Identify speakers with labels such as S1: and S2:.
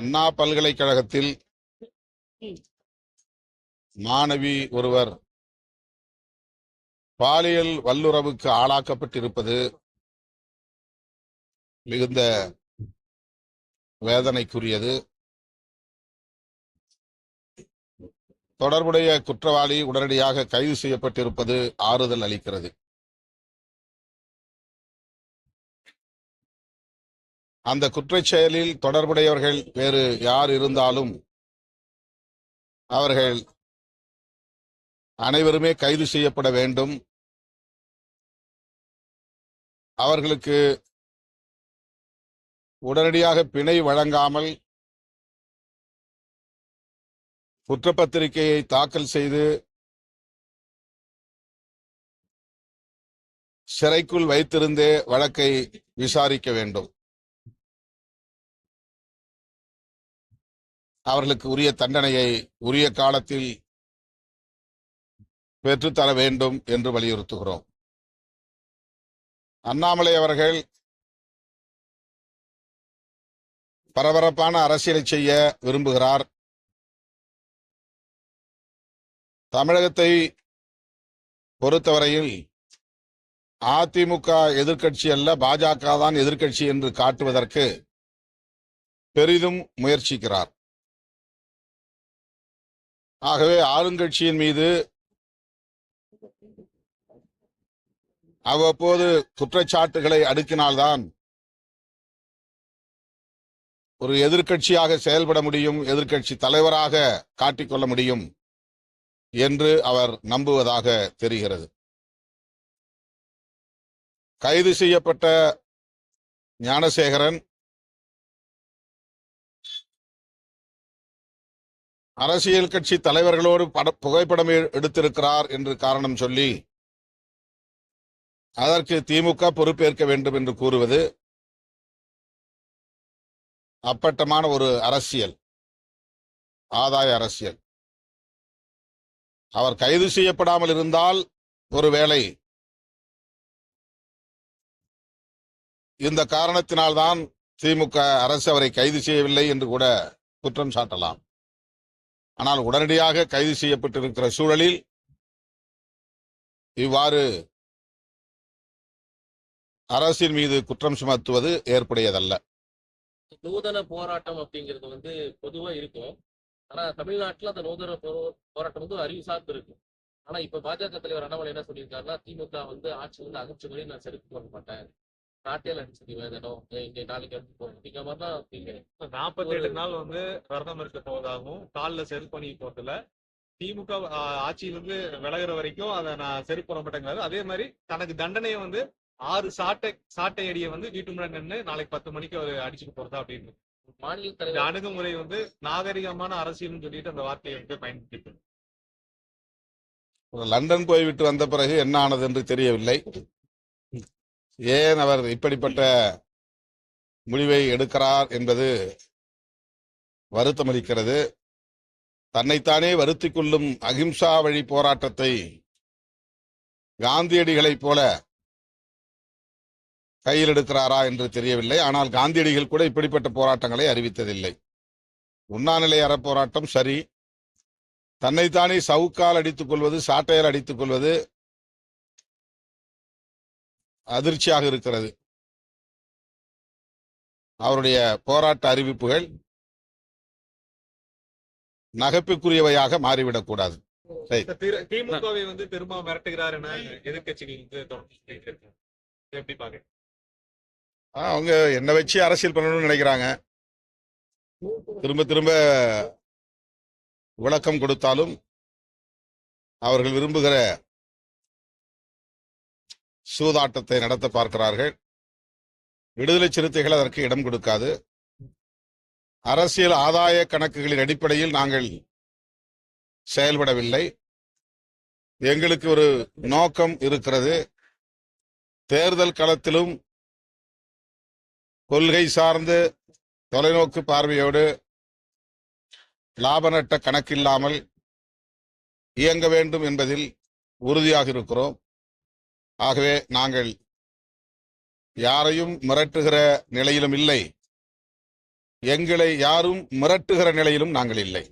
S1: அண்ணா பல்கலைக்கழகத்தில் மாணவி ஒருவர் பாலியல் வல்லுறவுக்கு ஆளாக்கப்பட்டிருப்பது மிகுந்த வேதனைக்குரியது. தொடர்புடைய குற்றவாளி உடனடியாக கைது செய்யப்பட்டிருப்பது ஆறுதல் அளிக்கிறது. அந்த குற்றச் செயலில் தொடர்புடையவர்கள் வேறு யார் இருந்தாலும் அவர்கள் அனைவருமே கைது செய்யப்பட வேண்டும். அவர்களுக்கு உடனடியாக பிணை வழங்காமல் குற்றப்பத்திரிகையை தாக்கல் செய்து சிறைக்குள் வைத்திருந்தே வழக்கை விசாரிக்க வேண்டும். அவர்களுக்கு உரிய தண்டனையை உரிய காலத்தில் பெற்றுத்தர வேண்டும் என்று வலியுறுத்துகிறோம். அண்ணாமலை அவர்கள் பரபரப்பான அரசியலை செய்ய விரும்புகிறார். தமிழகத்தை பொறுத்தவரையில் அதிமுக எதிர்கட்சி அல்ல பாஜக தான் எதிர்கட்சி என்று காட்டுவதற்கு பெரிதும் முயற்சிக்கிறார். ஆகவே ஆளுங்கட்சியின் மீது அவ்வப்போது குற்றச்சாட்டுகளை அடுக்கினால்தான் ஒரு எதிர்க்கட்சியாக செயல்பட முடியும் எதிர்க்கட்சி தலைவராக காட்டிக்கொள்ள முடியும் என்று அவர் நம்புவதாக தெரிகிறது. கைது செய்யப்பட்ட ஞானசேகரன் அரசியல் கட்சி தலைவர்களோடு பட புகைப்படம் எடுத்திருக்கிறார் என்று காரணம் சொல்லி அதற்கு திமுக பொறுப்பேற்க வேண்டும் என்று கூறுவது அப்பட்டமான ஒரு அரசியல் ஆதாய அரசியல். அவர் கைது செய்யப்படாமல் இருந்தால் ஒருவேளை இந்த காரணத்தினால்தான் திமுக அரசு அவரை கைது செய்யவில்லை என்று கூட குற்றம் சாட்டலாம். ஆனால் உடனடியாக கைது செய்யப்பட்டிருக்கிற சூழலில் இவ்வாறு அரசின் மீது குற்றம் சுமத்துவது ஏற்புடையதல்ல.
S2: நூதன போராட்டம் அப்படிங்கிறது வந்து பொதுவா இருக்கும். ஆனா தமிழ்நாட்டுல அந்த நூதன போராட்டம் வந்து அறிவு சார்ந்து இருக்கும். ஆனா இப்ப பாஜக தலைவர் அண்ணாமலை என்ன சொல்லியிருக்காருன்னா திமுக வந்து ஆட்சி வந்து அகற்று நான் செருப்பு கொள்ள மாட்டேன். நாட்டியல் அடிச்சது வேதனம் இங்க நாளைக்கு எடுத்து போகணும் அப்படிங்கிற மாதிரி தான் அப்படிங்கிறேன்
S3: நாற்பத்தி எட்டு நாள் வந்து விரதம் இருக்க போவதாகவும் காலில் செருப்பு பண்ணி போறதுல திமுக ஆட்சியிலிருந்து விலகுற வரைக்கும் அதை நான் செருப்பு போட மாட்டேங்கிறாரு. அதே மாதிரி தனக்கு தண்டனையை வந்து ஆறு சாட்டை சாட்டை அடியை வந்து வீட்டு முன்னாடி நின்று நாளைக்கு பத்து மணிக்கு அவர் அடிச்சுட்டு போறதா அப்படின்னு.
S2: மாநில தலைவர்
S3: அணுகுமுறை வந்து நாகரிகமான அரசியல்னு சொல்லிட்டு அந்த வார்த்தையை வந்து பயன்படுத்தி
S1: லண்டன் போய்விட்டு வந்த பிறகு என்ன ஆனது என்று தெரியவில்லை. ஏன் அவர் இப்படிப்பட்ட முடிவை எடுக்கிறார் என்பது வருத்தமளிக்கிறது தன்னைத்தானே வருத்தி கொள்ளும் அகிம்சா வழி போராட்டத்தை காந்தியடிகளைப் போல கையில் எடுக்கிறாரா என்று தெரியவில்லை. ஆனால் காந்தியடிகள் கூட இப்படிப்பட்ட போராட்டங்களை அறிவித்ததில்லை. உண்ணாநிலை அறப்போராட்டம் சரி. தன்னைத்தானே சவுக்கால் அடித்துக் கொள்வது சாட்டையால் அடித்துக் கொள்வது அதிர்ச்சியாக இருக்கிறது. அவருடைய போராட்ட அறிவிப்புகள் நகைப்புக்குரியவையாக மாறிவிடக்கூடாது
S3: திமுகவை வந்து மிரட்டுகிறார் என
S1: அவங்க என்ன வச்சு அரசியல் பண்ணணும்னு நினைக்கிறாங்க. திரும்ப திரும்ப விளக்கம் கொடுத்தாலும் அவர்கள் விரும்புகிற சூதாட்டத்தை நடத்த பார்க்கிறார்கள். விடுதலை சிறுத்தைகள் அதற்கு இடம் கொடுக்காது. அரசியல் ஆதாய கணக்குகளின் அடிப்படையில் நாங்கள் செயல்படவில்லை. எங்களுக்கு ஒரு நோக்கம் இருக்கிறது. தேர்தல் களத்திலும் கொள்கை சார்ந்து தொலைநோக்கு பார்வையோடு லாப நட்ட கணக்கில்லாமல் இயங்க வேண்டும் என்பதில் உறுதியாக இருக்கிறோம். ஆகவே நாங்கள் யாரையும் மிரட்டுகிற நிலையிலும் இல்லை. எங்களை யாரும் மிரட்டுகிற நிலையிலும் நாங்கள் இல்லை.